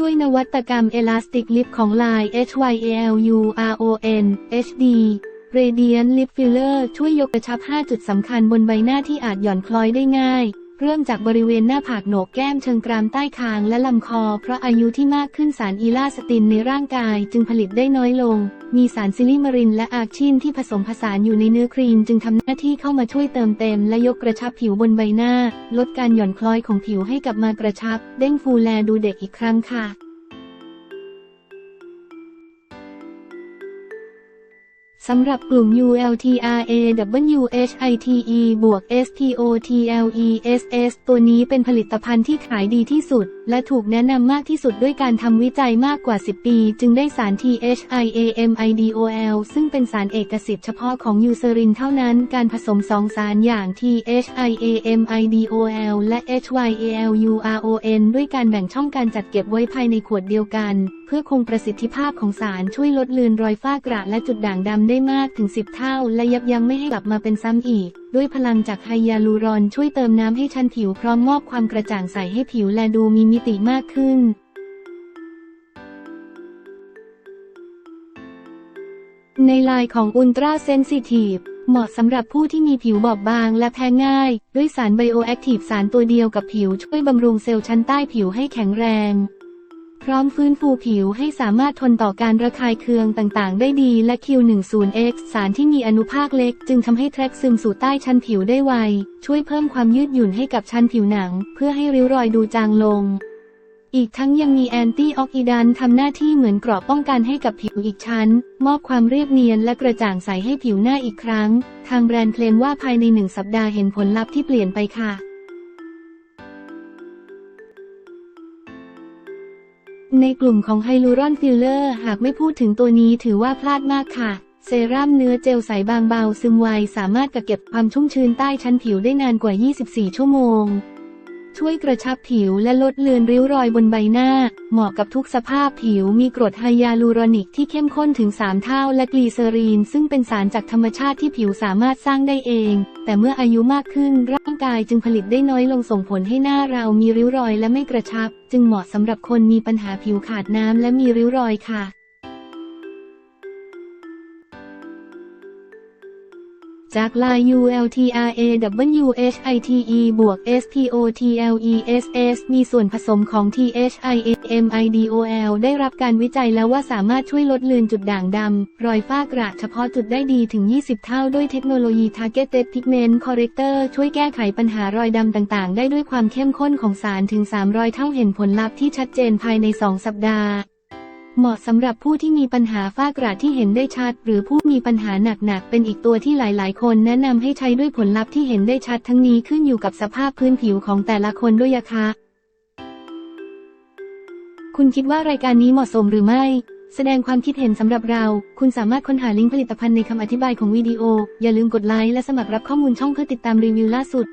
ด้วยนวัตกรรม Elastic Lip ของ Line HYALURON HD Radiant Lip Filler ช่วยยกกระชับ 5 จุดสำคัญบนใบหน้าที่อาจหย่อนคล้อยได้ง่าย เริ่มจากบริเวณหน้าผากโหนกแก้มเชิงกรามใต้คางและลำคอ เพราะอายุที่มากขึ้นสารอีลาสตินในร่างกายจึงผลิตได้น้อยลง มีสารซิลิมารินและอาร์ชินที่ผสมผสานอยู่ในเนื้อครีมจึงทำหน้าที่เข้ามาช่วยเติมเต็มและยกกระชับผิวบนใบหน้า ลดการหย่อนคล้อยของผิวให้กลับมากระชับ เด้งฟูแลดูเด็กอีกครั้งค่ะ สำหรับกลุ่ม ULTRA WHITE บวก STOTLESS ตัวนี้เป็นผลิตภัณฑ์ที่ขายดีที่สุดและถูกแนะนำมากที่สุดด้วยการทำวิจัยมากกว่า 10 ปี จึงได้สาร THIAMIDOL ซึ่งเป็นสารเอกสิทธิ์เฉพาะของยูเซรินเท่านั้น การผสมสองสารอย่าง THIAMIDOL และ HYALURON ด้วยการแบ่งช่องการจัดเก็บไว้ภายในขวดเดียวกัน เพื่อคงประสิทธิภาพของสารช่วยลดเลือนรอยฝ้ากระและจุดด่างดำได้มากถึง 10 เท่า และยับยั้งไม่ให้กลับมาเป็นซ้ำอีก ด้วยพลังจากไฮยาลูรอนช่วยเติมน้ำให้ชั้นผิวพร้อมมอบความกระจ่างใสให้ผิวและดูมีมิติมากขึ้น ในลายของอุลตราเซนซิทีฟเหมาะสำหรับผู้ที่มีผิวบอบบางและแพ้ง่าย ด้วยสารไบโอแอคทีฟสารตัวเดียวกับผิวช่วยบำรุงเซลล์ชั้นใต้ผิวให้แข็งแรง พร้อมฟื้นฟูผิวให้สามารถทนต่อการระคายเคืองต่างๆ ได้ดีและ Q10X สารที่มีอนุภาคเล็ก จึงทำให้แทรกซึมสู่ใต้ชั้นผิวได้ไว ช่วยเพิ่มความยืดหยุ่นให้กับชั้นผิวหนัง เพื่อให้ริ้วรอยดูจางลง อีกทั้งยังมีแอนตี้ออกซิแดนต์ทำหน้าที่เหมือนเกราะป้องกันให้กับผิวอีกชั้น มอบความเรียบเนียนและกระจ่างใสให้ผิวหน้าอีกครั้ง ทางแบรนด์เคลมว่าภายในหนึ่งสัปดาห์เห็นผลลัพธ์ที่เปลี่ยนไปค่ะ ในกลุ่มของไฮลูรอนฟิลเลอร์หากไม่พูดถึงตัวนี้ถือว่าพลาดมากค่ะ เซรั่มเนื้อเจลใสบางเบาซึมไวสามารถกักเก็บความชุ่มชื้นใต้ชั้นผิวได้นานกว่า 24 ชั่วโมง ช่วยกระชับผิวและลดเลือนริ้วรอยบนใบหน้า เหมาะกับทุกสภาพผิวมีกรดไฮยาลูรอนิกที่เข้มข้นถึง 3 เท่าและกลีเซอรีน ซึ่งเป็นสารจากธรรมชาติที่ผิวสามารถสร้างได้เอง แต่เมื่ออายุมากขึ้นร่างกายจึงผลิตได้น้อยลงส่งผลให้หน้าเรามีริ้วรอยและไม่กระชับ จึงเหมาะสำหรับคนมีปัญหาผิวขาดน้ำและมีริ้วรอยค่ะ จากลาย ULTRA WHITE บวก SPOTLESS มีส่วนผสมของ THIAMIDOL ได้รับการวิจัยแล้วว่าสามารถช่วยลดเลือนจุดด่างดำ รอยฝ้ากระเฉพาะจุดได้ดีถึง 20 เท่าด้วยเทคโนโลยี Targeted Pigment Corrector ช่วยแก้ไขปัญหารอยดำต่างๆ ได้ด้วยความเข้มข้นของสารถึง 300 เท่าเห็นผลลัพธ์ที่ชัดเจนภายใน 2 สัปดาห์ เหมาะสำหรับผู้ที่มีปัญหาฝ้ากระที่เห็นได้ชัด หรือผู้มีปัญหาหนักๆ เป็นอีกตัวที่หลายๆ คนแนะนำให้ใช้ด้วยผลลัพธ์ที่เห็นได้ชัดทั้งนี้ขึ้นอยู่กับสภาพพื้นผิวของแต่ละคนด้วยอะคะ คุณคิดว่ารายการนี้เหมาะสมหรือไม่ แสดงความคิดเห็นสำหรับเรา คุณสามารถค้นหาลิงก์ผลิตภัณฑ์ในคำอธิบายของวิดีโอ อย่าลืมกดไลค์และสมัครรับข้อมูลช่องเพื่อติดตามรีวิวล่าสุด